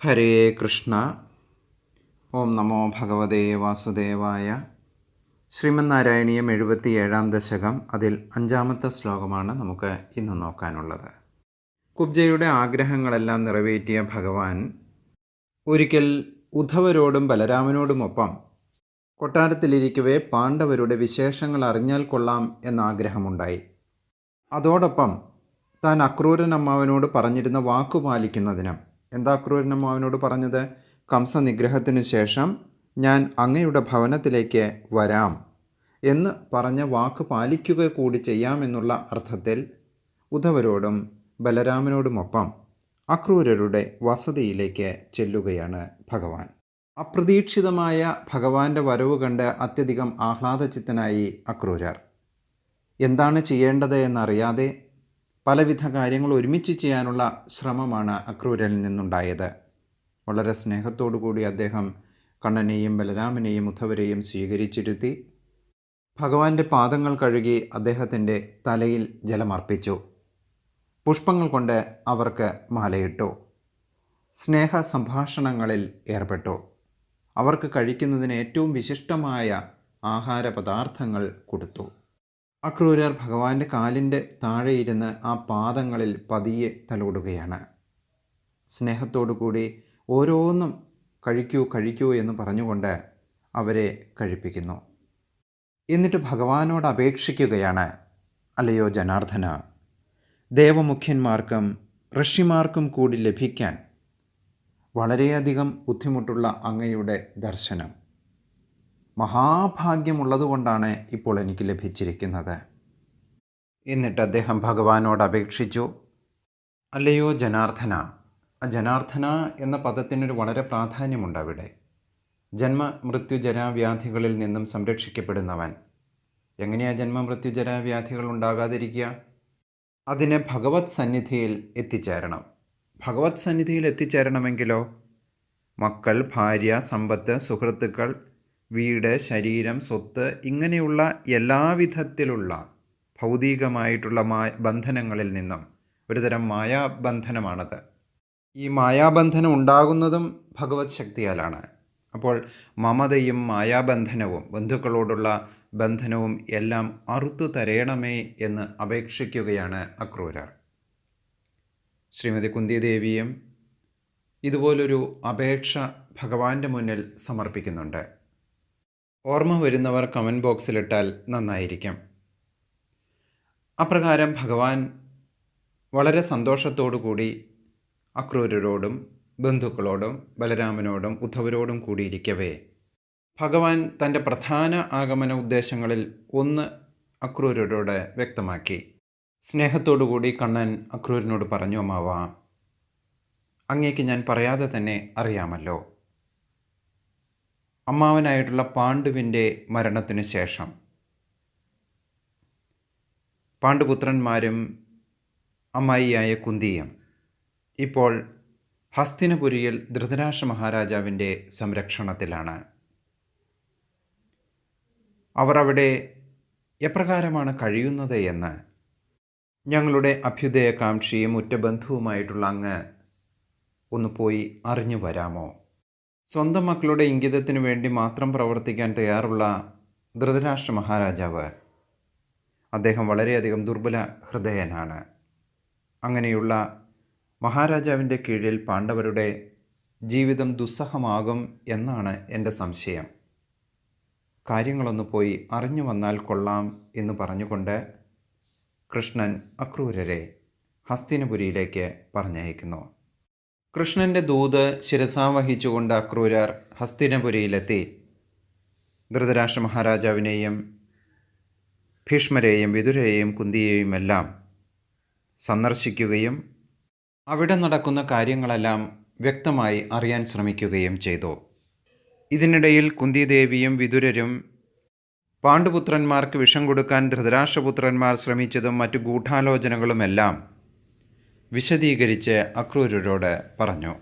ഹരേ കൃഷ്ണ. ഓം നമോ ഭഗവതേ വാസുദേവായ. ശ്രീമന്നാരായണീയം എഴുപത്തിയേഴാം ദശകം അതിൽ അഞ്ചാമത്തെ ശ്ലോകമാണ് നമുക്ക് ഇന്ന് നോക്കാനുള്ളത്. കുബ്ജയുടെ ആഗ്രഹങ്ങളെല്ലാം നിറവേറ്റിയ ഭഗവാൻ ഒരിക്കൽ ഉദ്ധവരോടും ബലരാമനോടുമൊപ്പം കൊട്ടാരത്തിലിരിക്കവേ പാണ്ഡവരുടെ വിശേഷങ്ങൾ അറിഞ്ഞാൽ കൊള്ളാം എന്ന ആഗ്രഹമുണ്ടായി അതോടൊപ്പം താൻ അക്രൂരനമ്മാവനോട് പറഞ്ഞിരുന്ന വാക്കു പാലിക്കുന്നതിനും എന്താ അക്രൂരനമ്മാവനോട് പറഞ്ഞത്? കംസ നിഗ്രഹത്തിനു ശേഷം ഞാൻ അങ്ങയുടെ ഭവനത്തിലേക്ക് വരാം എന്ന് പറഞ്ഞ വാക്ക് പാലിക്കുക കൂടി ചെയ്യാമെന്നുള്ള അർത്ഥത്തിൽ ഉദ്ധവരോടും ബലരാമനോടുമൊപ്പം അക്രൂരരുടെ വസതിയിലേക്ക് ചെല്ലുകയാണ് ഭഗവാൻ. അപ്രതീക്ഷിതമായ ഭഗവാന്റെ വരവ് കണ്ട് അത്യധികം ആഹ്ലാദചിത്തനായി അക്രൂരർ. എന്താണ് ചെയ്യേണ്ടത് എന്നറിയാതെ പലവിധ കാര്യങ്ങൾ ഒരുമിച്ച് ചെയ്യാനുള്ള ശ്രമമാണ് അക്രൂരനിൽ നിന്നുണ്ടായത്. വളരെ സ്നേഹത്തോടു കൂടി അദ്ദേഹം കണ്ണനെയും ബലരാമനെയും ഉദ്ധവരെയും സ്വീകരിച്ചിരുത്തി ഭഗവാന്റെ പാദങ്ങൾ കഴുകി അദ്ദേഹത്തിന്റെ തലയിൽ ജലമർപ്പിച്ചു. പുഷ്പങ്ങൾ കൊണ്ട് അവർക്ക് മാലയിട്ടു. സ്നേഹ സംഭാഷണങ്ങളിൽ ഏർപ്പെട്ടു. അവർക്ക് കഴിക്കുന്നതിന് ഏറ്റവും വിശിഷ്ടമായ ആഹാര പദാർത്ഥങ്ങൾ കൊടുത്തു. അക്രൂരർ ഭഗവാന്റെ കാലിന്റെ താഴെയിരുന്ന് ആ പാദങ്ങളിൽ പതിയെ തലോടുകയാണ്. സ്നേഹത്തോടു കൂടി ഓരോന്നും കഴിക്കൂ കഴിക്കൂ എന്ന് പറഞ്ഞുകൊണ്ട് അവരെ കഴിപ്പിക്കുന്നു. എന്നിട്ട് ഭഗവാനോട് അപേക്ഷിക്കുകയാണ് അല്ലയോ ജനാർദ്ദന ദേവമുഖ്യന്മാർക്കും ഋഷിമാർക്കും കൂടി ലഭിക്കാൻ വളരെയധികം ബുദ്ധിമുട്ടുള്ള അങ്ങയുടെ ദർശനം. മഹാഭാഗ്യമുള്ളതുകൊണ്ടാണ് ഇപ്പോൾ എനിക്ക് ലഭിച്ചിരിക്കുന്നത്. എന്നിട്ട് അദ്ദേഹം ഭഗവാനോട് അപേക്ഷിച്ചു അല്ലയോ ജനാർദ്ദന ആ ജനാർദ്ദന എന്ന പദത്തിനൊരു വളരെ പ്രാധാന്യമുണ്ട് അവിടെ. ജന്മ മൃത്യുജരാവ്യാധികളിൽ നിന്നും സംരക്ഷിക്കപ്പെടുന്നവൻ. എങ്ങനെയാ ജന്മ മൃത്യുജരാവ്യാധികൾ ഉണ്ടാകാതിരിക്കുക? അതിനെ ഭഗവത് സന്നിധിയിൽ എത്തിച്ചേരണം. ഭഗവത് സന്നിധിയിൽ എത്തിച്ചേരണമെങ്കിലോ? മക്കൾ ഭാര്യ സമ്പത്ത് സുഹൃത്തുക്കൾ വീട് ശരീരം സ്വത്ത് ഇങ്ങനെയുള്ള എല്ലാവിധത്തിലുള്ള ഭൗതികമായിട്ടുള്ള ബന്ധനങ്ങളിൽ നിന്നും ഒരുതരം മായാബന്ധനമാണത്. ഈ മായാബന്ധനം ഉണ്ടാകുന്നതും ഭഗവത് ശക്തിയാലാണ്. അപ്പോൾ മമതയും മായാബന്ധനവും ബന്ധുക്കളോടുള്ള ബന്ധനവും എല്ലാം അറുത്തു തരയണമേ എന്ന് അപേക്ഷിക്കുകയാണ് അക്രൂരർ. ശ്രീമതി കുന്തിദേവിയും ഇതുപോലൊരു അപേക്ഷ ഭഗവാന്റെ മുന്നിൽ സമർപ്പിക്കുന്നുണ്ട്. ഓർമ്മ വരുന്നവർ കമന്റ് ബോക്സിലിട്ടാൽ നന്നായിരിക്കും. അപ്രകാരം ഭഗവാൻ വളരെ കൂടി അക്രൂരരോടും ബന്ധുക്കളോടും ബലരാമനോടും ഉദ്ധവരോടും കൂടിയിരിക്കവേ. ഭഗവാൻ തന്റെ പ്രധാന ആഗമന ഉദ്ദേശങ്ങളിൽ ഒന്ന് അക്രൂരരോട് വ്യക്തമാക്കി. സ്നേഹത്തോടുകൂടി കണ്ണൻ അക്രൂരനോട് പറഞ്ഞു അമ്മാവ അങ്ങേക്ക് ഞാൻ പറയാതെ തന്നെ അറിയാമല്ലോ. അമ്മാവനായിട്ടുള്ള പാണ്ഡുവിന്റെ മരണത്തിനു ശേഷം. പാണ്ഡുപുത്രന്മാരും അമ്മായിയായ കുന്തിയും. ഇപ്പോൾ ഹസ്തിനപുരിയിൽ ധൃതരാഷ്ട്ര മഹാരാജാവിന്റെ സംരക്ഷണത്തിലാണ്. അവർ അവിടെ എപ്രകാരമാണ് കഴിയുന്നത് എന്ന് ഞങ്ങളുടെ അഭ്യുദയകാംക്ഷിയും ഉറ്റബന്ധുവുമായിട്ടുള്ള അങ്ങ് ഒന്ന് പോയി അറിഞ്ഞു വരാമോ? സ്വന്തം മക്കളുടെ ഇംഗിതത്തിനു വേണ്ടി മാത്രം പ്രവർത്തിക്കാൻ തയ്യാറുള്ള ധൃതരാഷ്ട്ര മഹാരാജാവ്. അദ്ദേഹം വളരെയധികം ദുർബല ഹൃദയനാണ്. അങ്ങനെയുള്ള മഹാരാജാവിന്റെ കീഴിൽ പാണ്ഡവരുടെ ജീവിതം ദുസ്സഹമാകും എന്നാണ് എന്റെ സംശയം. കാര്യങ്ങളൊന്ന് പോയി അറിഞ്ഞു വന്നാൽ കൊള്ളാം എന്ന് പറഞ്ഞുകൊണ്ട് കൃഷ്ണൻ അക്രൂരരെ ഹസ്തിനപുരിയിലേക്ക് പറഞ്ഞയക്കുന്നു. കൃഷ്ണന്റെ ദൂത് ശിരസാവഹിച്ചുകൊണ്ട് അക്രൂരർ ഹസ്തിനപുരിയിലെത്തി. ധൃതരാഷ്ട്ര മഹാരാജാവിനെയും ഭീഷ്മരെയും വിതുരയെയും കുന്തിയെയും എല്ലാം സന്ദർശിക്കുകയും അവിടെ നടക്കുന്ന കാര്യങ്ങളെല്ലാം വ്യക്തമായി അറിയാൻ ശ്രമിക്കുകയും ചെയ്തു. ഇതിനിടയിൽ കുന്തിദേവിയും വിതുരരും പാണ്ഡുപുത്രന്മാർക്ക് വിഷം കൊടുക്കാൻ ധൃതരാഷ്ട്രപുത്രന്മാർ ശ്രമിച്ചതും മറ്റു ഗൂഢാലോചനകളുമെല്ലാം വിശദീകരിച്ച് അക്രൂരരോട് പറഞ്ഞു.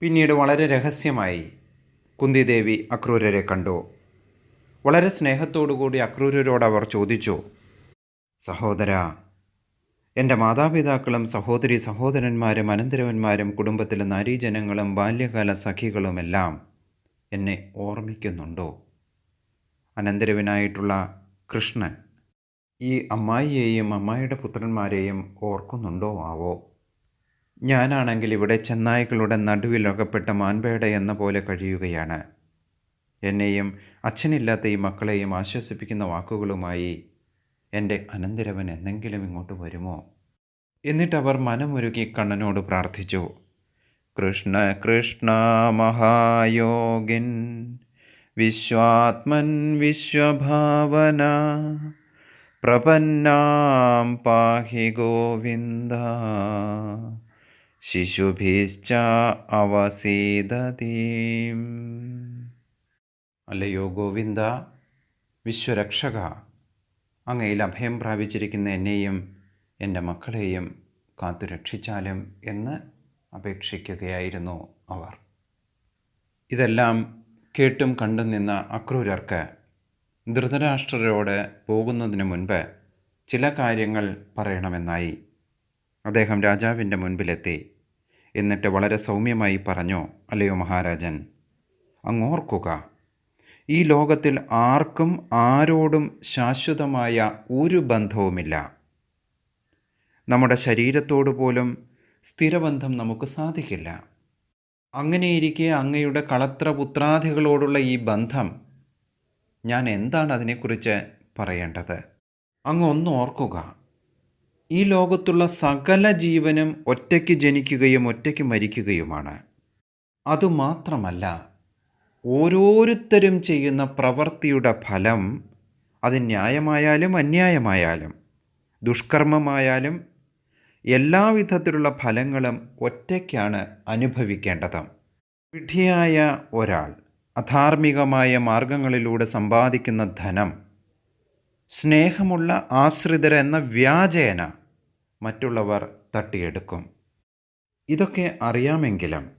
പിന്നീട് വളരെ രഹസ്യമായി കുന്തിദേവി അക്രൂരരെ കണ്ടു. വളരെ സ്നേഹത്തോടുകൂടി അക്രൂരരോട് അവർ ചോദിച്ചു സഹോദര എന്റെ മാതാപിതാക്കളും സഹോദരി സഹോദരന്മാരും അനന്തരവന്മാരും കുടുംബത്തിലെ നാരീജനങ്ങളും ബാല്യകാല സഖികളുമെല്ലാം എന്നെ ഓർമ്മിക്കുന്നുണ്ടോ? അനന്തരവനായിട്ടുള്ള കൃഷ്ണൻ ഈ അമ്മായിയെയും അമ്മായിയുടെ പുത്രന്മാരെയും ഓർക്കുന്നുണ്ടോ ആവോ? ഞാനാണെങ്കിൽ ഇവിടെ ചെന്നായ്ക്കളുടെ നടുവിൽ അകപ്പെട്ട മാൻപേട എന്ന പോലെ കഴിയുകയാണ്. എന്നെയും അച്ഛനില്ലാത്ത ഈ മക്കളെയും ആശ്വസിപ്പിക്കുന്ന വാക്കുകളുമായി എന്റെ അനന്തരവൻ എന്തെങ്കിലും ഇങ്ങോട്ട് വരുമോ? എന്നിട്ടവർ മനമൊരുക്കി കണ്ണനോട് പ്രാർത്ഥിച്ചു. കൃഷ്ണ കൃഷ്ണ മഹായോഗിൻ വിശ്വാത്മൻ വിശ്വഭാവന പ്രപന്നാം പാഹി ഗോവിന്ദ. ശിശുഭിശ്ച അവസീതീം അല്ലയോ ഗോവിന്ദ വിശ്വരക്ഷക. അങ്ങയിൽ അഭയം പ്രാപിച്ചിരിക്കുന്ന എന്നെയും എന്റെ മക്കളെയും കാത്തു രക്ഷിച്ചാലും എന്ന് അപേക്ഷിക്കുകയായിരുന്നു അവർ. ഇതെല്ലാം കേട്ടും കണ്ടും നിന്ന അക്രൂരർക്ക് ധൃതരാഷ്ട്രരോട് പോകുന്നതിന് മുൻപ് ചില കാര്യങ്ങൾ പറയണമെന്നായി. അദ്ദേഹം രാജാവിന്റെ മുൻപിലെത്തി. എന്നിട്ട് വളരെ സൗമ്യമായി പറഞ്ഞു അല്ലയോ മഹാരാജൻ അങ്ങോർക്കുക. ഈ ലോകത്തിൽ ആർക്കും ആരോടും ശാശ്വതമായ ഒരു ബന്ധവുമില്ല. നമ്മുടെ ശരീരത്തോട് പോലും സ്ഥിരബന്ധം നമുക്ക് സാധിക്കില്ല. അങ്ങനെയിരിക്കെ അങ്ങയുടെ കളത്രപുത്രാദികളോടുള്ള ഈ ബന്ധം ഞാൻ എന്താണ് അതിനെക്കുറിച്ച് പറയേണ്ടത്? അങ്ങ് ഒന്ന് ഓർക്കുക. ഈ ലോകത്തുള്ള സകല ജീവനും ഒറ്റയ്ക്ക് ജനിക്കുകയും ഒറ്റയ്ക്ക് മരിക്കുകയുമാണ്. അതുമാത്രമല്ല ഓരോരുത്തരും ചെയ്യുന്ന പ്രവൃത്തിയുടെ ഫലം അത് ന്യായമായാലും അന്യായമായാലും ദുഷ്കർമ്മമായാലും എല്ലാവിധത്തിലുള്ള ഫലങ്ങളും ഒറ്റയ്ക്കാണ് അനുഭവിക്കേണ്ടത്. വിഡ്ഢിയായ ഒരാൾ അധാർമികമായ മാർഗങ്ങളിലൂടെ സമ്പാദിക്കുന്ന ധനം സ്നേഹമുള്ള ആശ്രിതരെന്ന വ്യാജേന മറ്റുള്ളവർ തട്ടിയെടുക്കും. ഇതൊക്കെ അറിയാമെങ്കിലും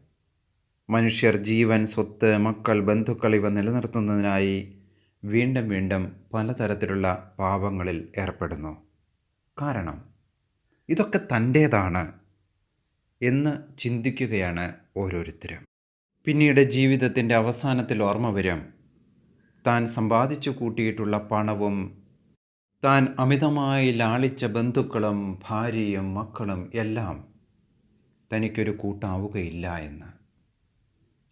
മനുഷ്യർ ജീവൻ സ്വത്ത് മക്കൾ ബന്ധുക്കൾ ഇവ നിലനിർത്തുന്നതിനായി വീണ്ടും വീണ്ടും പലതരത്തിലുള്ള പാപങ്ങളിൽ ഏർപ്പെടുന്നു. കാരണം ഇതൊക്കെ തന്റേതാണ് എന്ന് ചിന്തിക്കുകയാണ് ഓരോരുത്തരും. പിന്നീട് ജീവിതത്തിന്റെ അവസാനത്തിൽ ഓർമ്മ വരും. താൻ സമ്പാദിച്ചു കൂട്ടിയിട്ടുള്ള പണവും താൻ അമിതമായി ലാളിച്ച ബന്ധുക്കളും ഭാര്യയും മക്കളും എല്ലാം തനിക്കൊരു കൂട്ടാവുകയില്ല എന്ന്.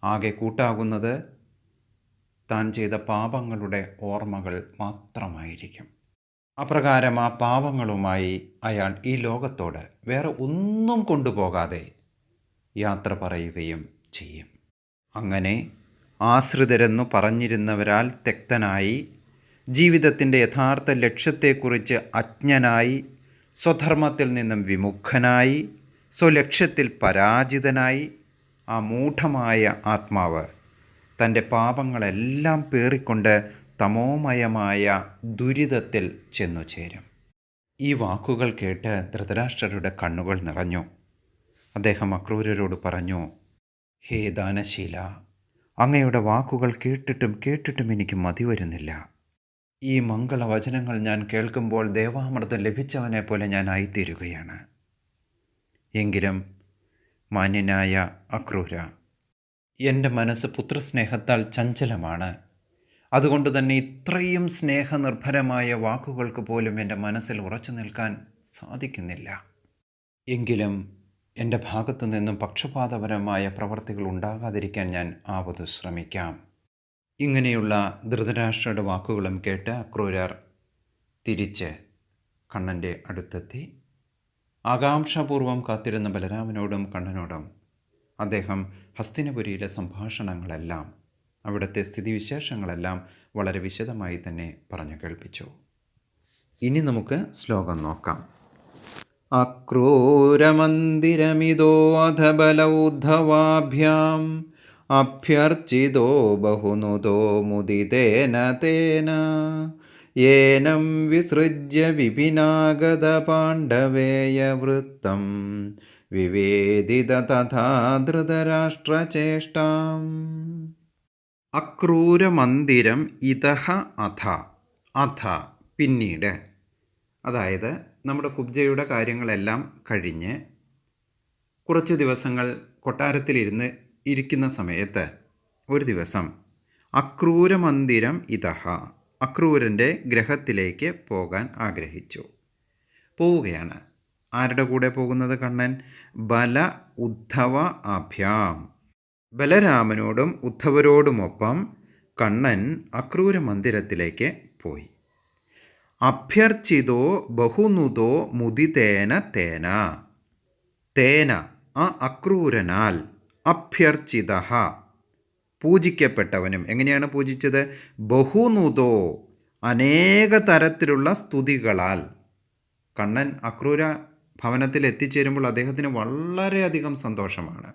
ആകെ കൂട്ടാകുന്നത് താൻ ചെയ്ത പാപങ്ങളുടെ ഓർമ്മകൾ മാത്രമായിരിക്കും. അപ്രകാരം ആ പാപങ്ങളുമായി അയാൾ ഈ ലോകത്തോട് വേറെ ഒന്നും കൊണ്ടുപോകാതെ യാത്ര പറയുകയും ചെയ്യും. അങ്ങനെ ആശ്രിതരെന്നു പറഞ്ഞിരുന്നവരാൽ തെക്തനായി ജീവിതത്തിന്റെ യഥാർത്ഥ ലക്ഷ്യത്തെക്കുറിച്ച് അജ്ഞനായി സ്വധർമ്മത്തിൽ നിന്നും വിമുഖനായി സ്വലക്ഷ്യത്തിൽ പരാജിതനായി ആ മൂഢമായ ആത്മാവ് തന്റെ പാപങ്ങളെല്ലാം പേറിക്കൊണ്ട് തമോമയമായ ദുരിതത്തിൽ ചെന്നു ചേരും. ഈ വാക്കുകൾ കേട്ട് ധൃതരാഷ്ട്രരുടെ കണ്ണുകൾ നിറഞ്ഞു. അദ്ദേഹം അക്രൂരരോട് പറഞ്ഞു ഹേ ദാനശീല അങ്ങയുടെ വാക്കുകൾ കേട്ടിട്ടും കേട്ടിട്ടും എനിക്ക് മതി വരുന്നില്ല. ഈ മംഗളവചനങ്ങൾ ഞാൻ കേൾക്കുമ്പോൾ ദേവാമൃതം ലഭിച്ചവനെ പോലെ ഞാൻ ആയിത്തീരുകയാണ്. എങ്കിലും മാന്യനായ അക്രൂര എന്റെ മനസ്സ് പുത്രസ്നേഹത്താൽ ചഞ്ചലമാണ്. അതുകൊണ്ട് തന്നെ ഇത്രയും സ്നേഹനിർഭരമായ വാക്കുകൾക്ക് പോലും എന്റെ മനസ്സിൽ ഉറച്ചു നിൽക്കാൻ സാധിക്കുന്നില്ല. എങ്കിലും എന്റെ ഭാഗത്തു നിന്നും പക്ഷപാതപരമായ പ്രവർത്തികൾ ഉണ്ടാകാതിരിക്കാൻ ഞാൻ ആവത് ശ്രമിക്കാം. ഇങ്ങനെയുള്ള ധൃതരാഷ്ട്രയുടെ വാക്കുകളും കേട്ട് അക്രൂരർ തിരിച്ച് കണ്ണന്റെ അടുത്തെത്തി. ആകാംക്ഷാപൂർവം കാത്തിരുന്ന ബലരാമനോടും കണ്ണനോടും അദ്ദേഹം ഹസ്തിനപുരിയിലെ സംഭാഷണങ്ങളെല്ലാം അവിടുത്തെ സ്ഥിതിവിശേഷങ്ങളെല്ലാം വളരെ വിശദമായി തന്നെ പറഞ്ഞു കേൾപ്പിച്ചു. ഇനി നമുക്ക് ശ്ലോകം നോക്കാം. അധബലൗദ്ധവാഭ്യാം അഭ്യർച്ചിതോ ബഹുനുതോ മുദിതേന തേന. ഏനം വിസൃജ്യ വിപിനാഗത പാണ്ഡവേയവൃത്തം വിവേദിത തഥാ ധൃതരാഷ്ട്രചേഷ്ടാം. അക്രൂരമന്ദിരം ഇതഹ അഥ അഥ പിന്നീട്. അതായത് നമ്മുടെ കുബ്ജയുടെ കാര്യങ്ങളെല്ലാം കഴിഞ്ഞ് കുറച്ച് ദിവസങ്ങൾ കൊട്ടാരത്തിലിരുന്ന് ഇരിക്കുന്ന സമയത്ത് ഒരു ദിവസം അക്രൂരമന്ദിരം ഇതഹ അക്രൂരന്റെ ഗ്രഹത്തിലേക്ക് പോകാൻ ആഗ്രഹിച്ചു. പോവുകയാണ്. ആരുടെ കൂടെ പോകുന്നത് കണ്ണൻ? ബല ഉദ്ധവ അഭ്യാം ബലരാമനോടും ഉദ്ധവരോടുമൊപ്പം കണ്ണൻ അക്രൂര മന്ദിരത്തിലേക്ക് പോയി. അഭ്യർച്ചിതോ ബഹുനുതോ മുദിതേന തേന. തേന ആ അക്രൂരനാൽ അഭ്യർച്ചിത പൂജിക്കപ്പെട്ടവനും എങ്ങനെയാണ് പൂജിച്ചത്? ബഹുനുതോ അനേക തരത്തിലുള്ള സ്തുതികളാൽ. കണ്ണൻ അക്രൂര ഭവനത്തിൽ എത്തിച്ചേരുമ്പോൾ അദ്ദേഹത്തിന് വളരെയധികം സന്തോഷമാണ്.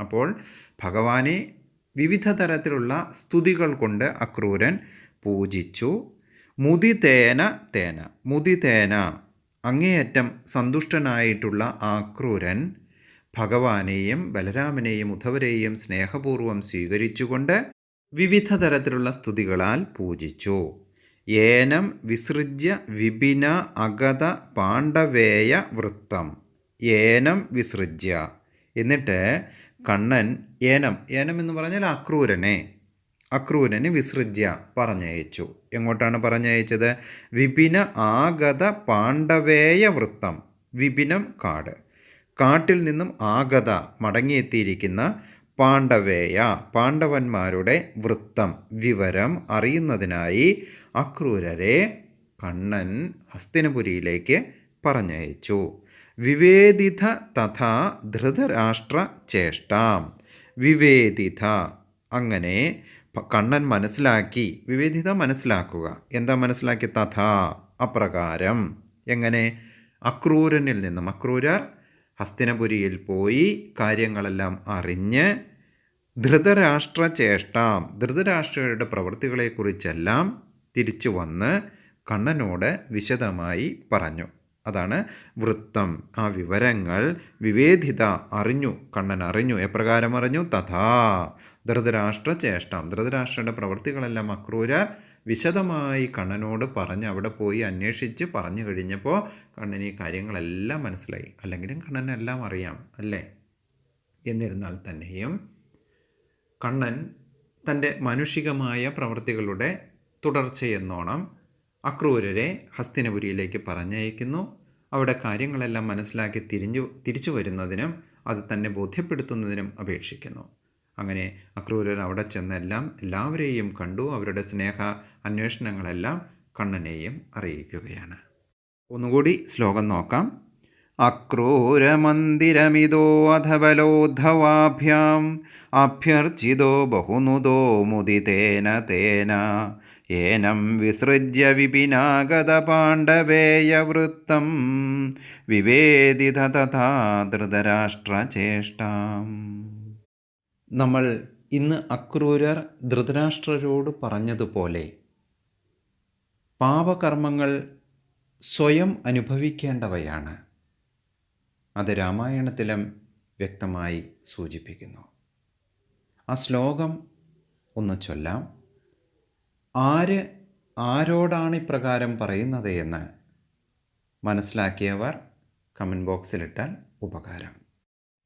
അപ്പോൾ ഭഗവാനെ വിവിധ തരത്തിലുള്ള സ്തുതികൾ കൊണ്ട് അക്രൂരൻ പൂജിച്ചു. മുദിതേന തേന മുദിതേന അങ്ങേയറ്റം സന്തുഷ്ടനായിട്ടുള്ള ആക്രൂരൻ ഭഗവാനെയും ബലരാമനെയും ഉദ്ധവരെയും സ്നേഹപൂർവം സ്വീകരിച്ചുകൊണ്ട് വിവിധ തരത്തിലുള്ള സ്തുതികളാൽ പൂജിച്ചു. ഏനം വിസൃജ്യ വിപിന അഗത പാണ്ഡവേയ വൃത്തം. ഏനം വിസൃജ്യ. എന്നിട്ട് കണ്ണൻ ഏനം ഏനം എന്ന് പറഞ്ഞാൽ അക്രൂരനെ അക്രൂരന് വിസൃജ്യ പറഞ്ഞയച്ചു. എങ്ങോട്ടാണ് പറഞ്ഞയച്ചത്? വിപിന ആഗത പാണ്ഡവേയ വൃത്തം വിപിനം കാട്. കാട്ടിൽ നിന്നും ആഗത മടങ്ങിയെത്തിയിരിക്കുന്ന പാണ്ഡവേയ പാണ്ഡവന്മാരുടെ വൃത്തം വിവരം അറിയുന്നതിനായി അക്രൂരരെ കണ്ണൻ ഹസ്തിനപുരിയിലേക്ക് പറഞ്ഞയച്ചു. വിവേദിത തഥാ ധൃതരാഷ്ട്ര ചേഷ്ടാം വിവേദിത അങ്ങനെ കണ്ണൻ മനസ്സിലാക്കി വിവേദിത മനസ്സിലാക്കുക. എന്താ മനസ്സിലാക്കി തഥ? അപ്രകാരം. എങ്ങനെ? അക്രൂരനിൽ നിന്നും. അക്രൂരർ ഹസ്തിനപുരിയിൽ പോയി കാര്യങ്ങളെല്ലാം അറിഞ്ഞ് ധൃതരാഷ്ട്ര ചേഷ്ടാം ധൃതരാഷ്ട്രയുടെ പ്രവൃത്തികളെക്കുറിച്ചെല്ലാം തിരിച്ചു വന്ന് കണ്ണനോട് വിശദമായി പറഞ്ഞു. അതാണ് വൃത്തം. ആ വിവരങ്ങൾ വിവേദിത അറിഞ്ഞു കണ്ണൻ അറിഞ്ഞു. എപ്രകാരം അറിഞ്ഞു? തഥാ ധൃതരാഷ്ട്ര ചേഷ്ടം. ധൃതരാഷ്ട്രയുടെ പ്രവൃത്തികളെല്ലാം അക്രൂര വിശദമായി കണ്ണനോട് പറഞ്ഞ് അവിടെ പോയി അന്വേഷിച്ച് പറഞ്ഞു കഴിഞ്ഞപ്പോൾ കണ്ണന് ഈ കാര്യങ്ങളെല്ലാം മനസ്സിലായി. അല്ലെങ്കിലും കണ്ണനെല്ലാം അറിയാം അല്ലേ? എന്നിരുന്നാൽ തന്നെയും കണ്ണൻ തന്റെ മാനുഷികമായ പ്രവൃത്തികളുടെ തുടർച്ചയെന്നോണം അക്രൂരരെ ഹസ്തിനപുരിയിലേക്ക് പറഞ്ഞയക്കുന്നു. അവിടെ കാര്യങ്ങളെല്ലാം മനസ്സിലാക്കി തിരിഞ്ഞു തിരിച്ചു വരുന്നതിനും അത് തന്നെ ബോധ്യപ്പെടുത്തുന്നതിനും അപേക്ഷിക്കുന്നു. അങ്ങനെ അക്രൂരൻ അവിടെ ചെന്നെല്ലാം എല്ലാവരെയും കണ്ടു. അവരുടെ സ്നേഹ അന്വേഷണങ്ങളെല്ലാം കണ്ണനെയും അറിയിക്കുകയാണ്. ഒന്നുകൂടി ശ്ലോകം നോക്കാം. അക്രൂരമന്ദിരമിതോ അധബലോദ്ധവാഭ്യാം അഭ്യർച്ചിതോ ബഹുനുദോ മുദിതേന തേന ഏനം വിസൃജ്യ വിപിനാഗത പാണ്ഡവേയവൃത്തം വിവേദിത തഥാ ധൃതരാഷ്ട്രചേഷ്ടാം. നമ്മൾ ഇന്ന് അക്രൂരർ ധൃതരാഷ്ട്രരോട് പറഞ്ഞതുപോലെ പാപകർമ്മങ്ങൾ സ്വയം അനുഭവിക്കേണ്ടവയാണ്. അത് രാമായണത്തിലും വ്യക്തമായി സൂചിപ്പിക്കുന്നു. ആ ശ്ലോകം ഒന്ന് ചൊല്ലാം. ആര് ആരോടാണ് ഇപ്രകാരം പറയുന്നത് എന്ന് മനസ്സിലാക്കിയവർ കമന്റ് ബോക്സിലിട്ടാൽ ഉപകാരം.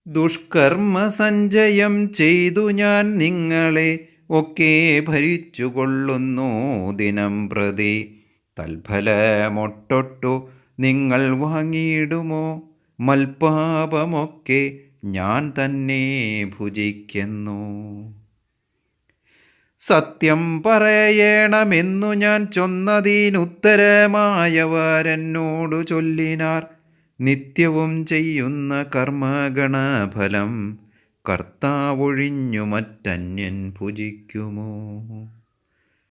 ദുഷ്കർമ്മ സഞ്ചയം ചെയ്തു ഞാൻ നിങ്ങളെ ഒക്കെ ഭരിച്ചുകൊള്ളുന്നു ദിനം പ്രതി. തൽഫലമൊട്ടൊട്ടു നിങ്ങൾ വാങ്ങിയിടുമോ? മൽപാപമൊക്കെ ഞാൻ തന്നെ ഭുജിക്കുന്നു. സത്യം പറയണമെന്നു ഞാൻ ചൊന്നതിനുത്തരമായവരെന്നോടു ചൊല്ലിനാർ. നിത്യവും ചെയ്യുന്ന കർമ്മഗണഫലം കർത്താവൊഴിഞ്ഞു മറ്റന്യൻ ഭുജിക്കുമോ?